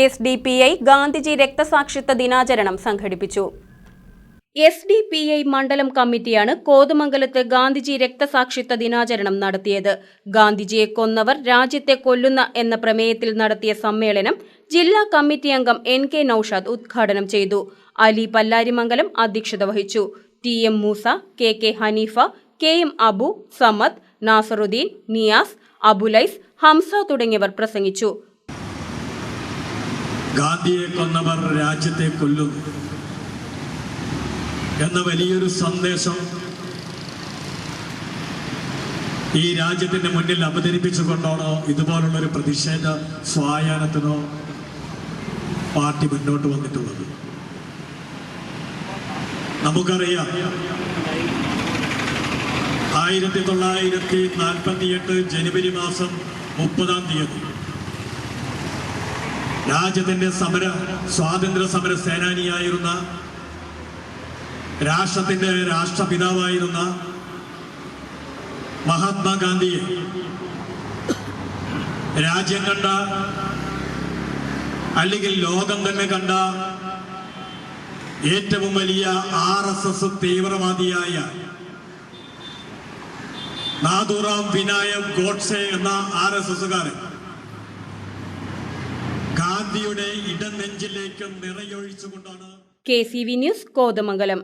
S D P I Gandhiji രക്തസാക്ഷിത്വ ദിനാചരണം സംഘടിപ്പിച്ചു. S D P I മണ്ഡലം കമ്മിറ്റിയാണ് കോതമംഗലത്ത് ഗാന്ധിജി രക്തസാക്ഷിത്വ ദിനാചരണം നടത്തിയത്. ഗാന്ധിജിയെ കൊന്നവർ രാജ്യത്തെ കൊല്ലുന്ന എന്ന പ്രമേയത്തിൽ നടത്തിയ സമ്മേളനം ജില്ലാ കമ്മിറ്റി അംഗം എൻ കെ നൌഷാദ് ഉദ്ഘാടനം ചെയ്തു. അലി പല്ലാരിമംഗലം അധ്യക്ഷത വഹിച്ചു. T M Moosa K K Haneefa K M Abu Samad Nasaruddin Niyas Abulais Hamza തുടങ്ങിയവർ പ്രസംഗിച്ചു. ഗാന്ധിയെ കൊന്നവർ രാജ്യത്തെ കൊല്ലുന്നു എന്ന വലിയൊരു സന്ദേശം ഈ രാജ്യത്തിന്റെ മുന്നിൽ അവതരിപ്പിച്ചുകൊണ്ടാണോ ഇതുപോലുള്ളൊരു പ്രതിഷേധ സ്വായാനത്തിനോ പാർട്ടി മുന്നോട്ട് വന്നിട്ടുള്ളത്? നമുക്കറിയാം ആയിരത്തി തൊള്ളായിരത്തി നാൽപ്പത്തിയെട്ട് ജനുവരി മാസം മുപ്പതാം തീയതി രാജ്യത്തിന്റെ സമര സ്വാതന്ത്ര്യ സമര സേനാനിയായിരുന്ന രാഷ്ട്രത്തിന്റെ രാഷ്ട്രപിതാവായിരുന്ന മഹാത്മാഗാന്ധിയെ രാജ്യം കണ്ട അല്ലെങ്കിൽ ലോകം തന്നെ കണ്ട ഏറ്റവും വലിയ ആർ എസ് എസ് തീവ്രവാദിയായ നാദുറാം വിനായക് ഗോഡ്സെ എന്ന ആർ എസ് എസുകാരൻ ഗാന്ധിയുടെ ഇടനെഞ്ചിലേക്ക് നിറയൊഴിച്ചുകൊണ്ടാണ് K C V news Kothamangalam.